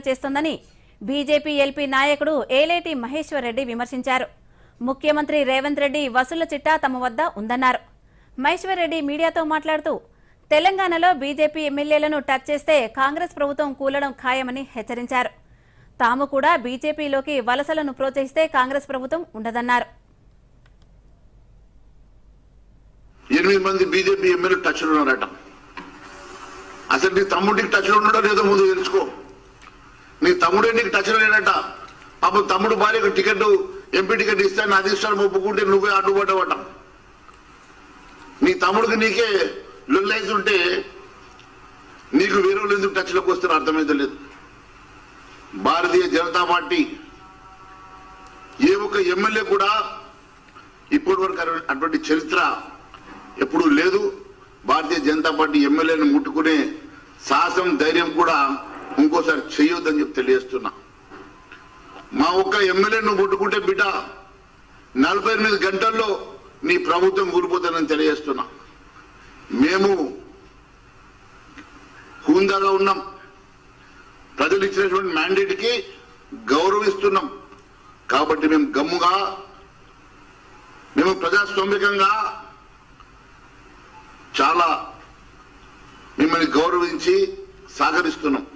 రాజకీయాలు చేస్తోందని BJP LP నాయకుడు ఏలేటి మహేశ్వర్ రెడ్డి విమర్శించారు. ముఖ్యమంత్రి రేవంత్ రెడ్డి వసూళ్ళ చిట్టా తమ వద్ద ఉందన్నారు. మహేశ్వర్ రెడ్డి మీడియాతో మాట్లాడుతూ తెలంగాణలో బీజేపీ ఎమ్మెల్యేలను టచ్ చేస్తే కాంగ్రెస్ ప్రభుత్వం కూలడం ఖాయమని హెచ్చరించారు. తాము కూడా బీజేపీలోకి వలసలను ప్రోత్సహిస్తే కాంగ్రెస్ ప్రభుత్వం ఉండదన్నారు. ఎనిమిది మంది బీజేపీ ఎమ్మెల్యే టచ్లో ఉన్నారట. అసలు నీ తమ్ముడికి టచ్లో ఉన్నాడో లేదో ముందు తెలుసుకో. నీ తమ్ముడే నీకు టచ్లో లేడట. అప్పుడు తమ్ముడు భార్యకు టికెట్ ఎంపీ టికెట్ ఇస్తే నా అధిష్టానం ఒప్పుకుంటే నువ్వే అడ్డుపడ్డవట. నీ తమ్ముడికి నీకే లొల్లైతుంటే నీకు వేరే ఎందుకు టచ్లోకి వస్తే అర్థమైతే లేదు. భారతీయ జనతా పార్టీ ఏ ఒక్క ఎమ్మెల్యే కూడా ఇప్పటి వరకు అటువంటి చరిత్ర ఎప్పుడూ లేదు. భారతీయ జనతా పార్టీ ఎమ్మెల్యేను ముట్టుకునే సాహసం ధైర్యం కూడా ఇంకోసారి చేయొద్దని చెప్పి తెలియజేస్తున్నా. మా ఒక్క ఎమ్మెల్యేను కొట్టుకుంటే బిడ్డ నలభై ఎనిమిది గంటల్లో నీ ప్రభుత్వం ఊరిపోతానని తెలియజేస్తున్నా. మేము హుందాలో ఉన్నాం. ప్రజలు ఇచ్చినటువంటి మ్యాండేట్కి గౌరవిస్తున్నాం. కాబట్టి మేము గమ్ముగా మేము ప్రజాస్వామికంగా చాలా మిమ్మల్ని గౌరవించి సహకరిస్తున్నాం.